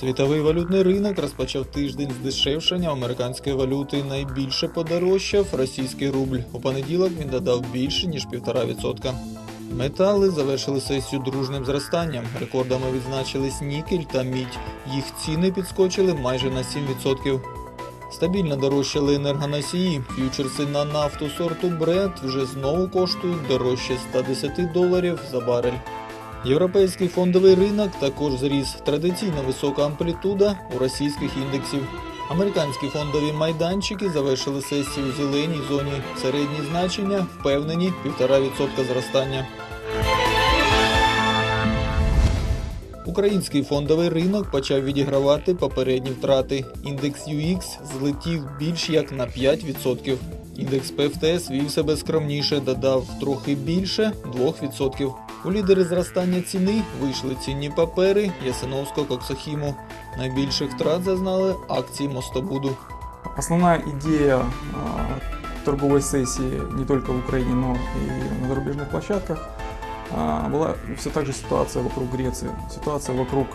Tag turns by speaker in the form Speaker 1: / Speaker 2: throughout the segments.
Speaker 1: Світовий валютний ринок розпочав тиждень здешевшення американської валюти. Найбільше подорожчав російський рубль. У понеділок він додав більше ніж 1,5%. Метали завершили сесію дружним зростанням. Рекордами відзначились нікель та мідь. Їх ціни підскочили майже на 7%. Стабільно дорожчали енергоносії. Ф'ючерси на нафту сорту Brent вже знову коштують дорожче 110 доларів за барель. Європейський фондовий ринок також зріс. Традиційно висока амплітуда у російських індексів. Американські фондові майданчики завершили сесію у зеленій зоні. Середні значення впевнені 1,5% зростання. Український фондовий ринок почав відігравати попередні втрати. Індекс UX злетів більш як на 5%. Індекс ПФТС вів себе скромніше, додав трохи більше 2%. У лідери зростання ціни вийшли цінні папери Ясиновського коксохіму. Найбільших втрат зазнали акції Мостобуду.
Speaker 2: Основная идея а, торговой сессии не только в Украине, но и на зарубежных площадках а, была все так же ситуация вокруг Греции, ситуация вокруг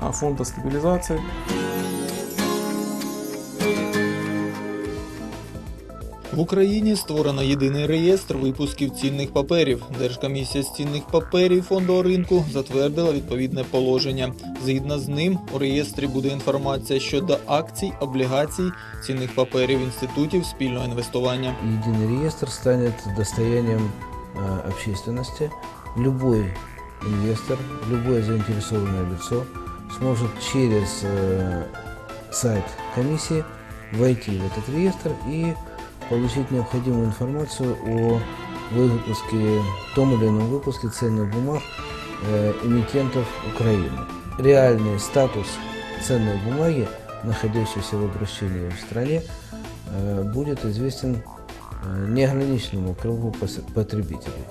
Speaker 2: а, фонда стабилизации.
Speaker 1: В Україні створено єдиний реєстр випусків цінних паперів. Держкомісія з цінних паперів фондового ринку затвердила відповідне положення. Згідно з ним, у реєстрі буде інформація щодо акцій, облігацій, цінних паперів інститутів спільного інвестування.
Speaker 3: Единый реестр станет достоянием э, общественности. Любой инвестор, любое заинтересованное лицо сможет через э, сайт комиссии войти в этот реестр и получить необходимую информацию о выпуске, том или ином выпуске ценных бумаг э, эмитентов Украины. Реальный статус ценной бумаги, находящейся в обращении в стране, э, будет известен э, неограниченному кругу пос- потребителей.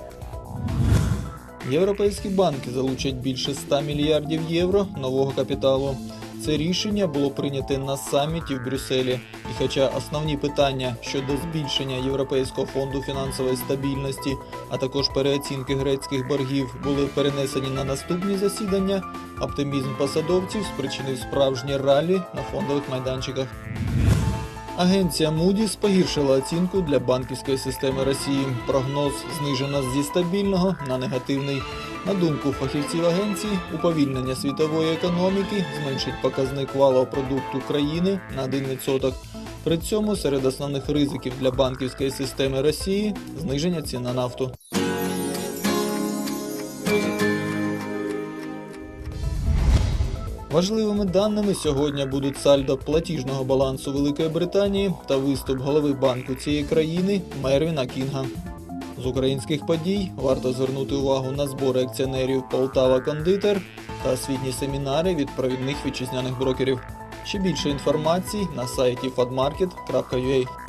Speaker 1: Європейські банки залучать більше 100 мільярдів євро нового капіталу. Це рішення було прийняте на саміті в Брюсселі. І хоча основні питання щодо збільшення Європейського фонду фінансової стабільності, а також переоцінки грецьких боргів були перенесені на наступні засідання, оптимізм посадовців спричинив справжнє ралі на фондових майданчиках. Агенція Moody's погіршила оцінку для банківської системи Росії. Прогноз знижено зі стабільного на негативний. На думку фахівців агенції, уповільнення світової економіки зменшить показник валового продукту країни на 1%. При цьому серед основних ризиків для банківської системи Росії зниження цін на нафту. Важливими даними сьогодні будуть сальдо платіжного балансу Великої Британії та виступ голови банку цієї країни Мервіна Кінга. З українських подій варто звернути увагу на збори акціонерів Полтава Кондитер та освітні семінари від провідних вітчизняних брокерів. Ще більше інформації на сайті fadmarket.ua.